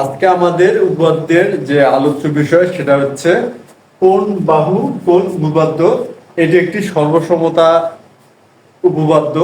আজকে আমাদের উপপাদ্যের যে আলোচ্য বিষয় সেটা হচ্ছে কোন বাহু কোন উপপাদ্য এটি একটি সর্বসমতা উপপাদ্য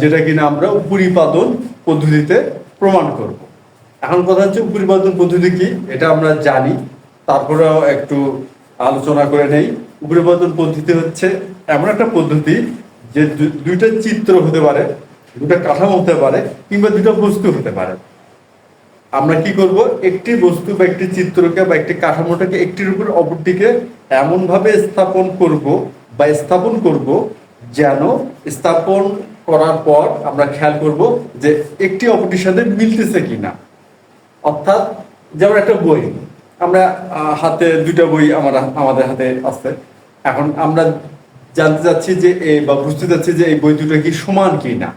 যেটা কিনা আমরা উপরিপাদন পদ্ধতিতে প্রমাণ করব। এখন কথা হচ্ছে উপরিপাদন পদ্ধতি কি, এটা আমরা জানি। তারপরেও একটু আলোচনা করে নেই। উপরিপাদন পদ্ধতি হচ্ছে এমন একটা পদ্ধতি যে দুইটা চিত্র হতে পারে, দুটা কাঠামো হতে পারে, কিংবা দুটা বস্তু হতে পারে। আমরা কি করব? একটি বস্তু বা একটি চিত্রকে বা একটি কাঠামোটাকে একটির উপর অপরটিকে এমন ভাবে স্থাপন করব বা স্থাপন করব যেন স্থাপন করার পর আমরা খেয়াল করব যে একটি অপরটির সাথে মিলতেছে কিনা। অর্থাৎ যেমন একটা বই, আমরা হাতে দুইটা বই আমার, আমাদের হাতে আছে। এখন আমরা জানতে চাচ্ছি যে বা বুঝতে চাচ্ছি যে এই বই দুটো কি সমান কি না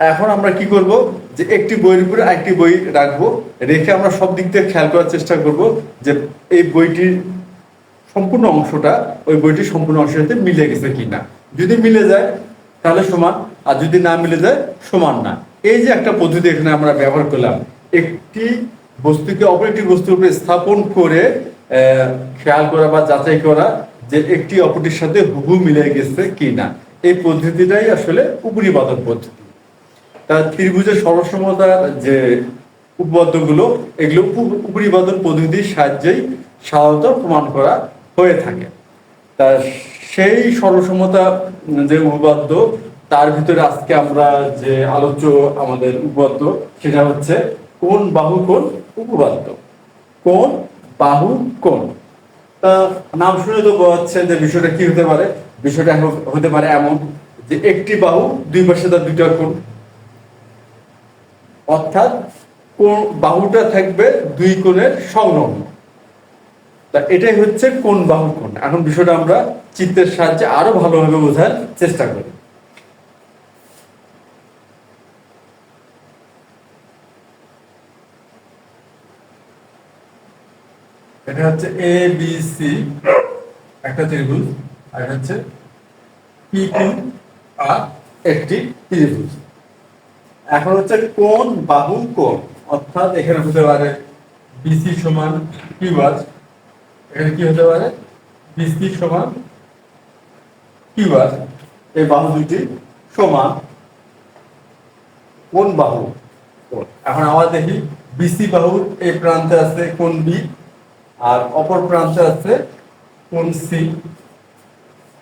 এখন আমরা কি করব? যে একটি বইয়ের উপরে আরেকটি বই রাখব, রেখে আমরা সব দিক থেকে খেয়াল করার চেষ্টা করব যে এই বইটির সম্পূর্ণ অংশটা ওই বইটির সম্পূর্ণ অংশের সাথে মিলে গেছে কিনা। যদি মিলে যায়, তাহলে সমান, আর যদি না মিলে যায়, সমান না। এই যে একটা পদ্ধতি এখানে আমরা ব্যবহার করলাম, একটি বস্তুকে অপর একটি বস্তুর উপরে স্থাপন করে খেয়াল করা বা যাচাই করা যে একটি অপরটির সাথে হুবু মিলে গেছে কিনা। এই পদ্ধতিটাই আসলে উপরিপাদন পদ্ধতি। তার ত্রিভুজের সরসমতার যে উপপাদ্যগুলো, এগুলো উপ- উপরিপাদন পদ্ধতির সাহায্যেই সাধারণত প্রমাণ করা হয়ে থাকে। তা সেই সরসমতা যে উপপাদ্য, তার ভিতরে আজকে আমরা যে আলোচ্য আমাদের উপপাদ্য, সেটা হচ্ছে কোন বাহু, কোন উপপাদ্য? কোন বাহু, কোন? তা নাম শুনে তো যাচ্ছে যে বিষয়টা কি হতে পারে। বিষয়টা হতে পারে এমন যে একটি বাহু দুই পাশে তার দুইটা কোণ। অর্থাৎ বাহুটা থাকবে দুই কোণের সংলগ্ন। তা এটাই হচ্ছে কোন বাহু কোণ। এখন বিষয়টা আমরা চিত্রের সাহায্যে আরও ভালোভাবে বোঝার চেষ্টা করি। এটা হচ্ছে এ বি সি একটা ত্রিভুজ, আর হচ্ছে পি আর একটি ত্রিভুজ। এখন হচ্ছে কোন বাহু কোন অর্থাৎ এখানে হতে পারে বিসি সমান কিউআর এখানে কি হতে পারে? বিসি সমান কিউআর এই বাহু দুটি সমান কোন বাহু? এখন আমরা দেখি বিসি বাহুর এই প্রান্তে আছে কোন বি আর অপর প্রান্তে আছে কোন সি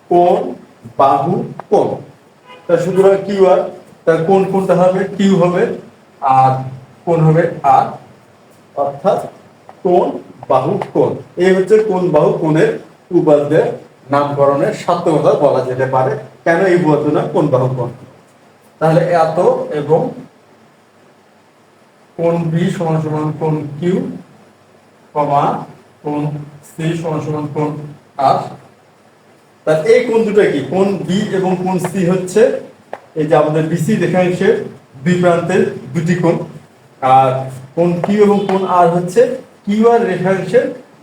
কোন বাহু কোন তা সুতরাং কিউ আর তার কোন কোনটা হবে? কিউ হবে আর কোন হবে? আর অর্থাৎ কোন বাহু কোন এই হচ্ছে কোন বাহু কোণের উপাদ্যের নামকরণের সার্থকতা বলা যেতে পারে। কেন এই উপাদ্য না? কোন বাহু কোন তাহলে এত এবং কোন বি সমান সমান কোন কিউ কমা কোন সি সমান সমান কোন আর তার এই কোণ দুটো কি? কোণ বি এবং কোণ সি হচ্ছে এই যে আমাদের বিসি রেখাংশের দুই প্রান্তের দুটি কোণ। আর কোণ কিউ এবং কোণ আর হচ্ছে কিউ আর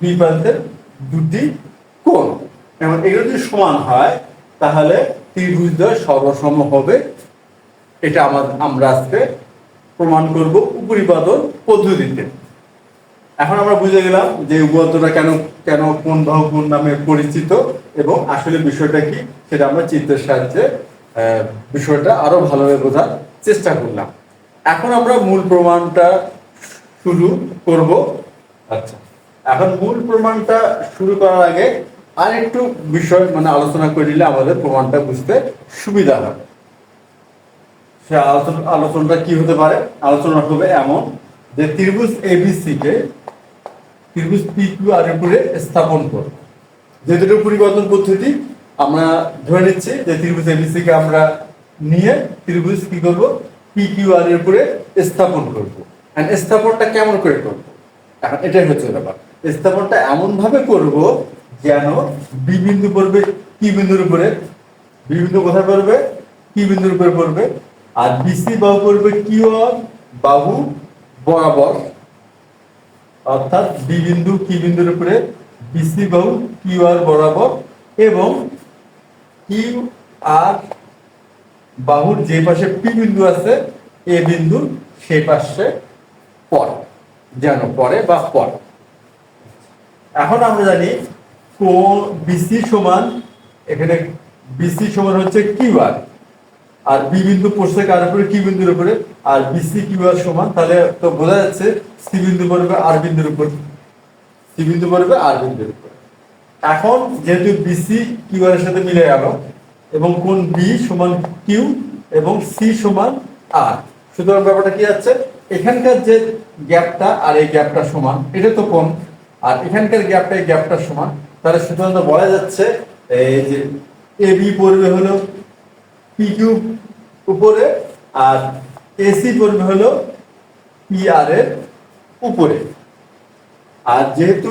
দুই প্রান্তের দুটি কোণ। এবং এগুলো যদি সমান হয়, তাহলে ত্রিভুজদ্বয় সর্বসম হবে। এটা আমার আমরা আজকে প্রমাণ করব উপরিপাদন পদ্ধতিতে। এখন আমরা বুঝে গেলাম যে উপপাদ্যটা কেন কেন কোন বাহু কোন নামে পরিচিত এবং আসলে বিষয়টা কি, সেটা আমরা চিত্রের সাহায্যে বিষয়টা আরও ভালোভাবে বোঝার চেষ্টা করলাম। এখন আমরা মূল প্রমাণটা শুরু করব। আচ্ছা। এখন মূল প্রমাণটা শুরু করার আগে আর একটু বিষয় মানে আলোচনা করে নিলে আমাদের প্রমাণটা বুঝতে সুবিধা হয়। সে আলোচনা আলোচনাটা কি হতে পারে? আলোচনা হবে এমন যে ত্রিভুজ এবিসি কে ত্রিভুজ পি কিউ আর উপরে স্থাপন করব যে দুটো পরিবর্তন পদ্ধতি আমরা ধরে নিচ্ছি যে ত্রিভুজ এবিসি কে আমরা নিয়ে ত্রিভুজ কি করব? পি কিউ আর এর উপরে স্থাপন করব। আর স্থাপনটা কেমন করে করব? এখন এটাই হচ্ছে ব্যাপার। স্থাপনটা এমন ভাবে করব যেন বি বিন্দু পড়বে কি বিন্দুর উপরে। বি বিন্দু কোথায় পড়বে? কি বিন্দুর উপরে পড়বে। আর বিসি বাহু পড়বে কিউ আর বাহু বরাবর। অর্থাৎ বি বিন্দু কি বিন্দুর উপরে বিসি বাহু কিউ আর বরাবর এবং কিউ আর বাহুর যে পাশে পি বিন্দু আছে, এ বিন্দু সেই পাশে পড়ে যেন পরে বা পর। এখন আমরা জানি কোন বিসি সমান, এখানে বিসি সমান হচ্ছে কিউ আর। আর বি বিন্দু পড়ছে কার উপরে? কি বিন্দুর উপরে। আর বিসি কিউ আর সমান, তাহলে তো বোঝা যাচ্ছে সি বিন্দু পড়বে আর বিন্দুর উপর। সি বিন্দু পড়বে আর বিন্দুর উপর। এখন যেহেতু বিসি কিউ এর সাথে মিলে গেল, এবং কোন বি সমান কিউ এবং সি সমান আর সুতরাং ব্যাপারটা কি আছে এখানকার যে গ্যাপটা আর এই গ্যাপটা সমান, এটা তো কোন আর এখানকার গ্যাপটা এই গ্যাপটা সমান। তাহলে সুতরাং বলা যাচ্ছে, এই যে এ বি পড়বে হলো পি কিউ উপরে, আর এসি পড়বে হলো পি আর এর উপরে। আর যেহেতু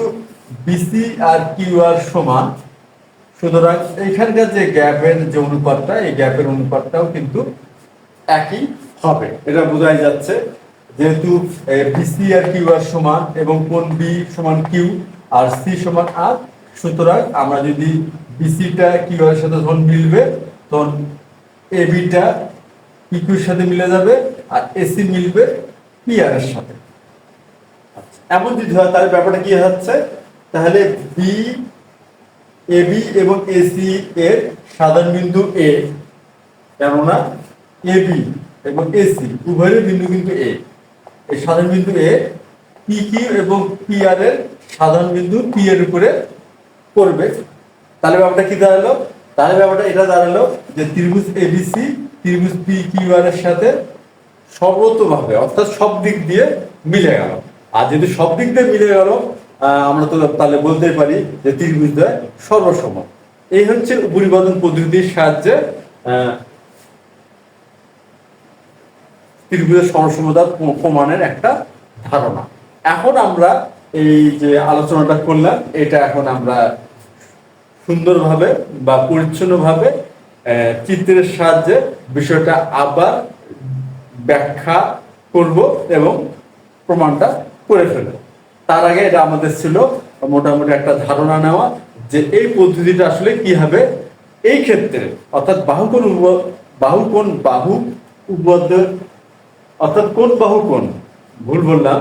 বিসি আর কিউ আর সমান। সুতরাং এইখানকার যে গ্যাপের যে অনুপাতটা এই গ্যাপের অনুপাতটাও কিন্তু একই হবে। এটা বোঝাই যাচ্ছে যেহেতু বিসি আর কিউ আর সমান এবং কোন বি সমান কিউ আর সি সমান আর সুতরাং আমরা যদি বিসিটা কিউ এর সাথে যখন মিলবে তখন এ বিটা সাথে মিলে যাবে আর এসি মিলবে পি আর এর সাথে। আচ্ছা, এমন যদি হয় তাহলে ব্যাপারটা কি হচ্ছে তাহলে বি এ বি এবং এ সি এর সাধারণ বিন্দু এ কেননা এ বি এবং এসি উভয়ের বিন্দু কিন্তু এ এই সাধারণ বিন্দু এ পি কিউ এবং পি আর এর সাধারণ বিন্দু পি এর উপরে পড়বে। তাহলে ব্যাপারটা কি দাঁড়াল? তাহলে ব্যাপারটা এটা দাঁড়াল যে ত্রিভুজ এবিসি ত্রিভুজ পি কিউ আর এর সাথে সর্বতভাবে, অর্থাৎ সব দিক দিয়ে মিলে গেল। আর যদি সব দিক দিয়ে মিলে গেল আমরা তো তাহলে বলতেই পারি যে ত্রিভুজ দ্বয় সর্বসম। এই হচ্ছে উপরিবদন পদ্ধতির সাহায্যে ত্রিভুজের সর্বসমতার প্রমাণের একটা ধারণা। এখন আমরা এই যে আলোচনাটা করলাম, এটা এখন আমরা সুন্দরভাবে বা পরিচ্ছন্নভাবে চিত্রের সাহায্যে বিষয়টা আবার ব্যাখ্যা করব এবং প্রমাণটা করে ফেলব। তার আগে এটা আমাদের ছিল মোটামুটি একটা ধারণা নেওয়া যে এই পদ্ধতিটা আসলে কি হবে এই ক্ষেত্রে, অর্থাৎ বাহু কোন বাহু কোন বাহু উপবদ্ধ অর্থাৎ কোন বাহু কোন, ভুল বললাম,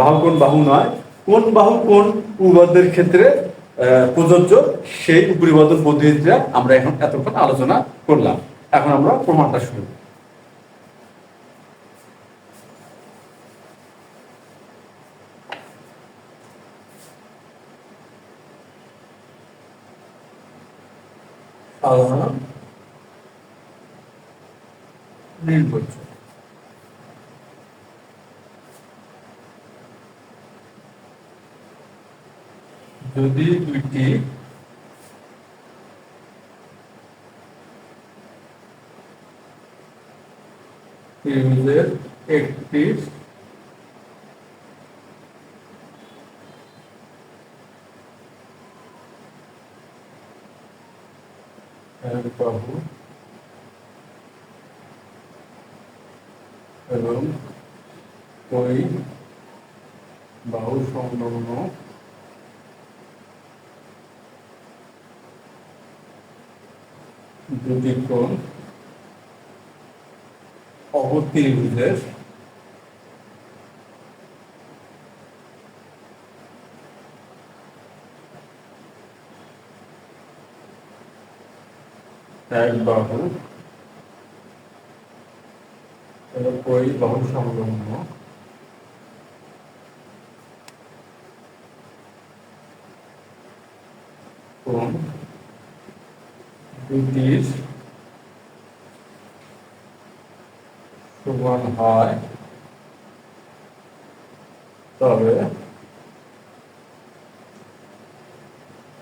বাহু কোন বাহু নয়, কোন বাহু কোন উপবদ্ধের ক্ষেত্রে প্রযোজ্য, সেই উপরিবদ্ধ পদ্ধতিটা আমরা এখন এতক্ষণ আলোচনা করলাম এখন আমরা প্রমাণটা শুরু করি। সাধারণ নির্ভরযোগ্য যদি দুইটি ত্রিভুজের একটি এক বাহু এবং ওই বাহু সংলগ্ন দুটি কোণ অবত্রিভুজের এক বাহু এবং সংলগ্ন কোণ দুটির সমান হয়, তবে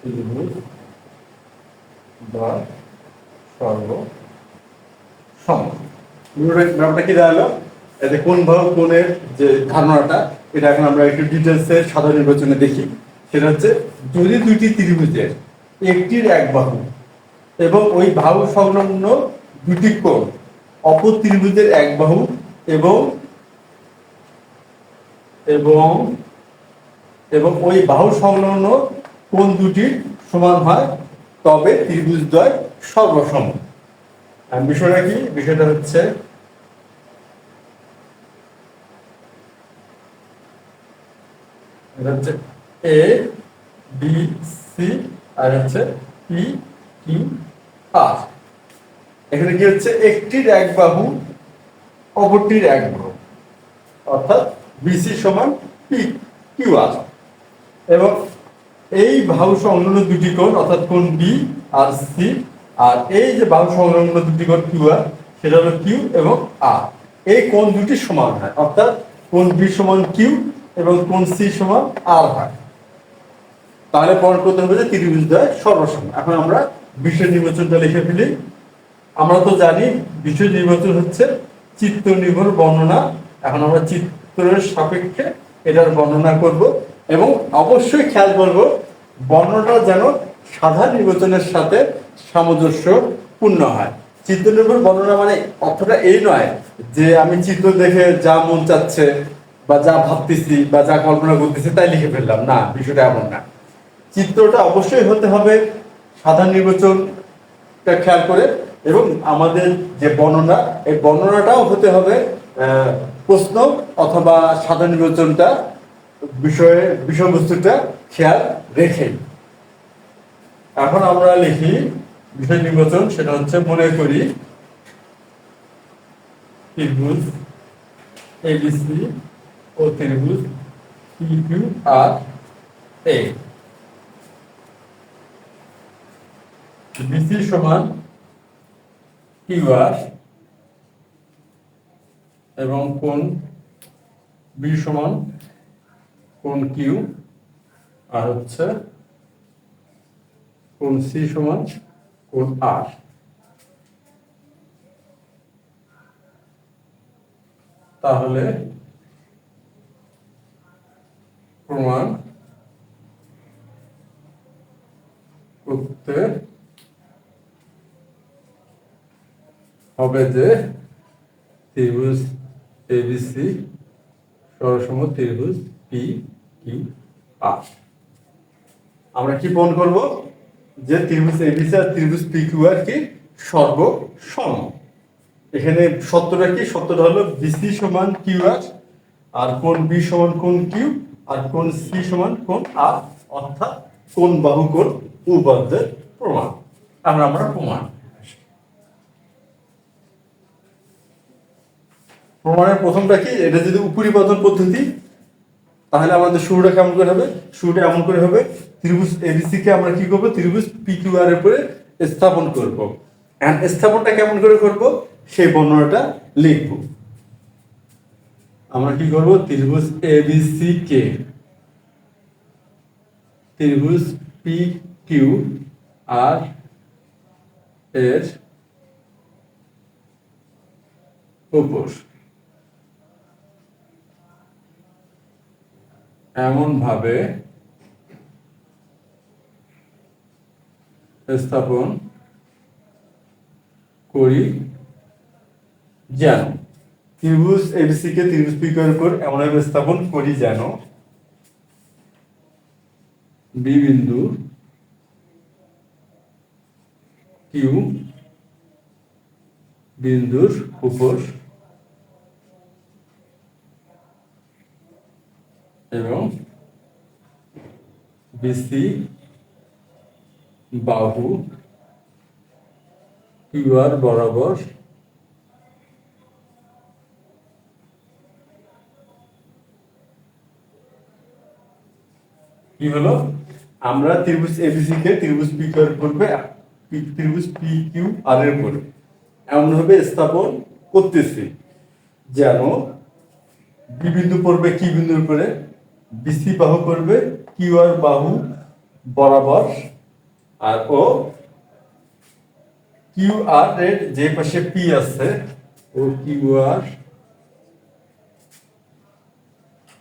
ত্রিভুজ বা সর্ব সম ব্যাপারটা কি দাঁড়াল এতে কোন ভাব কোণের যে ধারণাটা, এটা এখন আমরা একটু ডিটেলসে সাধারণ নির্বাচনে দেখি। সেটা হচ্ছে, যদি দুইটি ত্রিভুজের একটির এক বাহু এবং ওই বাহু সংলগ্ন দুটি কোণ, অপর ত্রিভুজের এক বাহু এবং এবং এবং ওই বাহু সংলগ্ন কোণ দুটি সমান হয়, তবে ত্রিভুজদ্বয় সর্বসম। বিষয়টা কি বিষয়টা হচ্ছে এটা হচ্ছে এ বি সি আর হচ্ছে পি কিউ আর এখানে কি হচ্ছে? একটির এক বাহু অপরটির এক অর্থাৎ বিসি সমান পি কিউ আর এবং এই বাহু সংলগ্ন দুটি কোণ, অর্থাৎ কোণ বি আর সি আর এই যে বাহু সংলগ্ন দুটি কোণ কিউ আর সেটা হলো কিউ এবং আর এই কোণ দুটি সমান হয়, অর্থাৎ কোণ বি সমান কিউ এবং কোণ সি সমান আর হয়। তাহলে প্রমাণ করতে হবে যে ত্রিভুজ দ্বয় সর্বসম। এখন আমরা বিষয় নির্বাচনটা লিখে ফেলি আমরা তো জানি বিষয় নির্বাচন হচ্ছে চিত্র নির্ভর বর্ণনা। এখন আমরা চিত্রের সাপেক্ষে এটার বর্ণনা করব এবং অবশ্যই খেয়াল করব বর্ণনা যেন সাধারণ নির্বাচনের সাথে সামঞ্জস্যপূর্ণ হয়। চিত্র নির্ভর বর্ণনা মানে অর্থটা এই নয় যে আমি চিত্র দেখে যা মন চাচ্ছে বা যা ভাবতেছি বা যা কল্পনা করতেছি তাই লিখে ফেললাম। না, বিষয়টা এমন না। চিত্রটা অবশ্যই হতে হবে সাধারণ নির্বাচনটা খেয়াল করে এবং আমাদের যে বর্ণনা, এই বর্ণনাটাও হতে হবে প্রশ্ন অথবা সাধারণ নির্বাচনটা বিষয়ে বিষয়বস্তুটা খেয়াল রেখে। এখন আমরা লিখি বিষয় নির্বাচন, সেটা হচ্ছে মনে করি ত্রিভুজ এবিসি ও ত্রিভুজ আর এ বিসি সমান কিউ আর এবং কোন বি সমান কোন কিউ আর হচ্ছে কোন সি সমান কোন আর তাহলে প্রমাণ করতে হবে যে ত্রিভুজ এবিসি সরসম ত্রিভুজ পি কিউ আর। আমরা কি প্রমাণ করব? যে ত্রিভুজ এবিসি আর ত্রিভুজ পি কিউ আর কি সর্বসম। এখানে সত্যটা কি? সত্যটা হলো বিসি সমান কিউ আর আর কোন বি সমান কোন কিউ আর কোন সি সমান কোন আর, অর্থাৎ কোন বাহু কোন উপাদ্যের প্রমাণ। আমরা আমরা প্রমাণ প্রমাণের প্রথমটা কি? এটা যদি উপরিপাতন পদ্ধতি, তাহলে আমাদের শুরুটা কেমন করে হবে? শুরুটা এমন করে হবে, ত্রিভুজ এবিসি কে আমরা কি করব? ত্রিভুজ পি কিউ আর এর উপরে স্থাপন করব। এন্ড স্থাপনটা কেমন করে করব? সেই বর্ণনাটা লিখব। আমরা কি করব? ত্রিভুজ এবিসি কে ত্রিভুজ পি কিউ আর এর উপর এমন ভাবে স্থাপন করি যেন ত্রিভুজ এবিসি কে ত্রিভুজ পিকের উপর এমন ভাবে স্থাপন করি যেন বি বিন্দু কিউ বিন্দুর উপর এবং বিসি বাহু কিউআর বরাবর কি হলো? আমরা ত্রিভুজ এবিসি কে ত্রিভুজ পি কিউ করবে, ত্রিভুজ পি কিউ আর এর উপরে। এমন ভাবে স্থাপন করতেছি যেন বি বিন্দু পড়বে কি বিন্দুর উপরে? বিসি বাহু করবে কিউ আর বাহু বরাবর, আর ও কিউ আর এর যে পাশে পি আছে, ও কিউ আর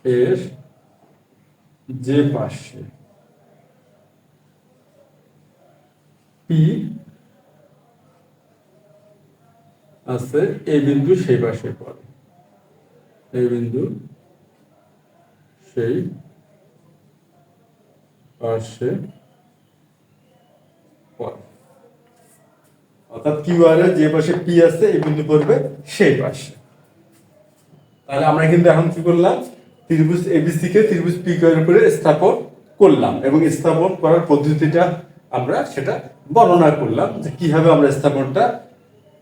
এর যে পাশে পি আছে, এ বিন্দু সেই পাশে পড়ে। এই বিন্দু সেই পড়ে অর্থাৎ কিউ আর যে পাশে পি আছে, এই বিন্দু পড়বে সেই পাশে। তাহলে আমরা কিন্তু এখন কি করলাম? ত্রিভুজ এবিসি কে ত্রিভুজ পি এর উপরে স্থাপন করলাম এবং স্থাপন করার পদ্ধতিটা আমরা সেটা বর্ণনা করলাম যে কীভাবে আমরা স্থাপনটা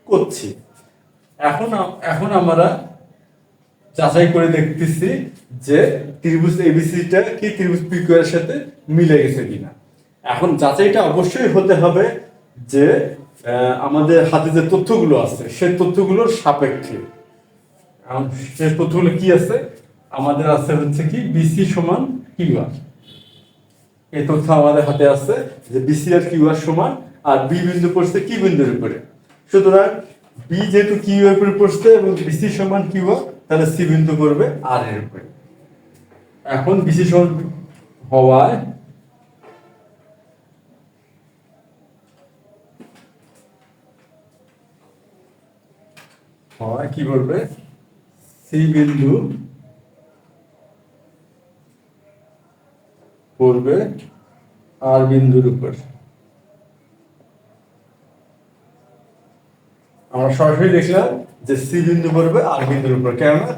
করছি। এখন এখন আমরা যাচাই করে দেখতেছি যে ত্রিভুজ এবিসিটা কি ত্রিভুজ পি এর সাথে মিলে গেছে কিনা। এখন যাচাইটা অবশ্যই হতে হবে যে আমাদের হাতে যে তথ্যগুলো আছে, সেই তথ্যগুলোর সাপেক্ষে। সেই তথ্যগুলো কি আছে? আমাদের আছে হচ্ছে কি বিসি সমান কিউ আর। এই তথ্য আমাদের হাতে আছে যে বিসি আর কিউ আর সমান আর বি বিন্দু পড়ছে কি বিন্দুর উপরে। সুতরাং বি যেহেতু কিউ এর উপরে পড়ছে এবং বিসি সমান কিউ আর তাহলে সি বিন্দু পড়বে আর এর উপরে। এখন সমান হওয়ায় হয় কি করবে সি বিন্দু পড়বে আর বিন্দুর উপর। আমরা সরাসরি দেখলাম যে সি বিন্দু পড়বে আর বিন্দুর উপর। কেননা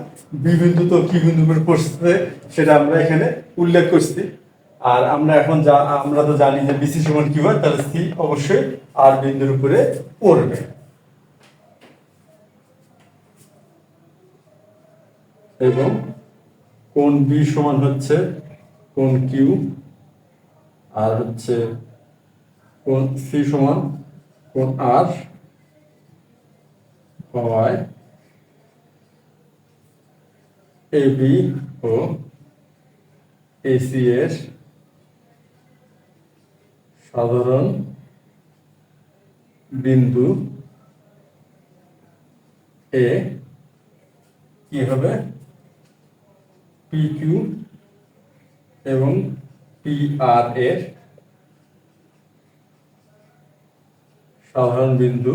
বি বিন্দু তো কি বিন্দুর উপর পড়ছে সেটা আমরা এখানে উল্লেখ করছি। আর আমরা এখন যা, আমরা তো জানি যে বিসি সমান কি হয়, তাহলে সি অবশ্যই আর বিন্দুর উপরে পড়বে। এবং কোন বি সমান হচ্ছে কোন কিউ, আর হচ্ছে কোন সি সমান কোন আর হওয়ায় এ বি ও এসি এর সাধারণ বিন্দু এ কি হবে? পি কিউ এবং পি আর এর সাধারণ বিন্দু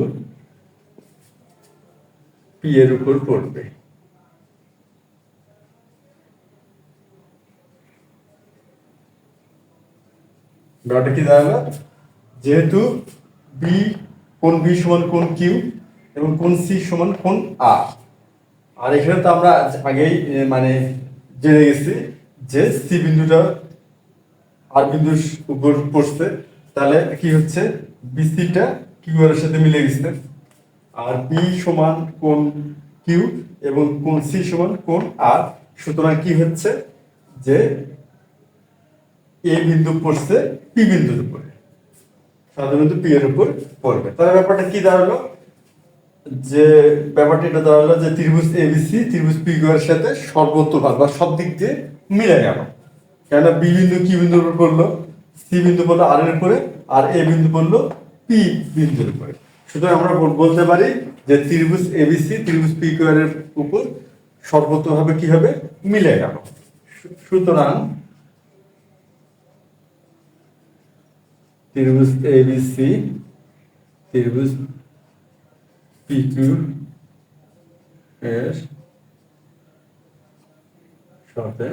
পি এর উপর পড়বে। ব্যাপারটা কি দাঁড়াল যেহেতু বি কোন বি সমান কোন কিউ এবং কোন সি সমান কোন আর আর এখানে তো আমরা আগেই মানে জেনে গেছি যে সি বিন্দুটা আর বিন্দুর উপর পড়ছে। তাহলে কি হচ্ছে? বিসিটা কিউ এর সাথে মিলে গেছে। আর বি সমান কোন কিউ এবং কোন সি সমান কোন আর সুতরাং কি হচ্ছে? যে এ বিন্দু পড়ছে পি বিন্দুর উপরে। সাধারণত পি এর উপর পড়বে। তাহলে ব্যাপারটা কি দাঁড়াল? যে ব্যাপারটা এটা দাঁড়াল যে ত্রিভুজ এবিসি ত্রিভুজ পি এর সাথে সর্বোত্তভাগ বা সব দিক দিয়ে মিলে গেল। কেন? বি বিন্দু কি বিন্দুর উপর পড়ল সি বিন্দু পড়ল আর এর উপরে, আর এ বিন্দু পড়ল পি বিন্দুর উপরে। সুতরাং আমরা বল- বলতে পারি যে ত্রিভুজ এবিসি ত্রিভুজ পি এর উপর সর্বোত্তভাবে কি হবে? মিলে গেল। সুতরাং ত্রিভুজ এবিসি ত্রিভুজ পিকিউ এর সাথে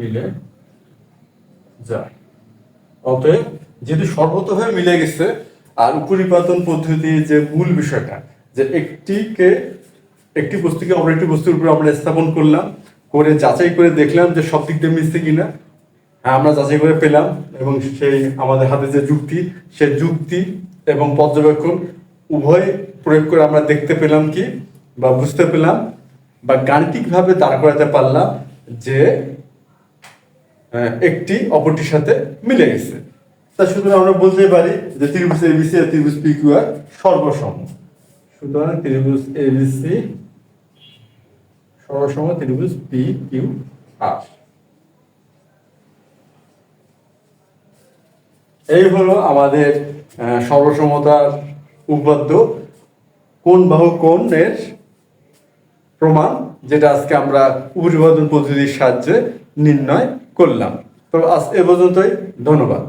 মিলে যায়। অতএব যেহেতু সর্বতভাবে মিলে গেছে, আর উপরিপাতন পদ্ধতির যে মূল বিষয়টা, যে একটিকে, একটি বস্তুকে অপর একটি বস্তুর উপর আমরা স্থাপন করলাম, করে যাচাই করে দেখলাম যে সব দিক দিয়ে মিলছে কিনা। হ্যাঁ আমরা যাচাই করে পেলাম এবং সেই আমাদের হাতে যে যুক্তি, সে যুক্তি এবং পর্যবেক্ষণ উভয় প্রয়োগ করে আমরা দেখতে পেলাম কি বা বুঝতে পেলাম বা গাণিতিকভাবে দাঁড় করাতে পারলাম যে একটি অপরটির সাথে মিলে গেছে। তা সুতরাং আমরা বলতে পারি যে ত্রিভুজ এবিসি আর ত্রিভুজ পি কিউ আর সর্বসম। সুতরাং ত্রিভুজ এবিসি সর্বসম ত্রিভুজ পি কিউ আর। এই হলো আমাদের সর্বসমতার উপপাদ্য। কোন বাহু কোণের প্রমাণ, যেটা আজকে আমরা উপরিপাদন পদ্ধতির সাহায্যে নির্ণয় করলাম। তো আজ এ পর্যন্তই ধন্যবাদ।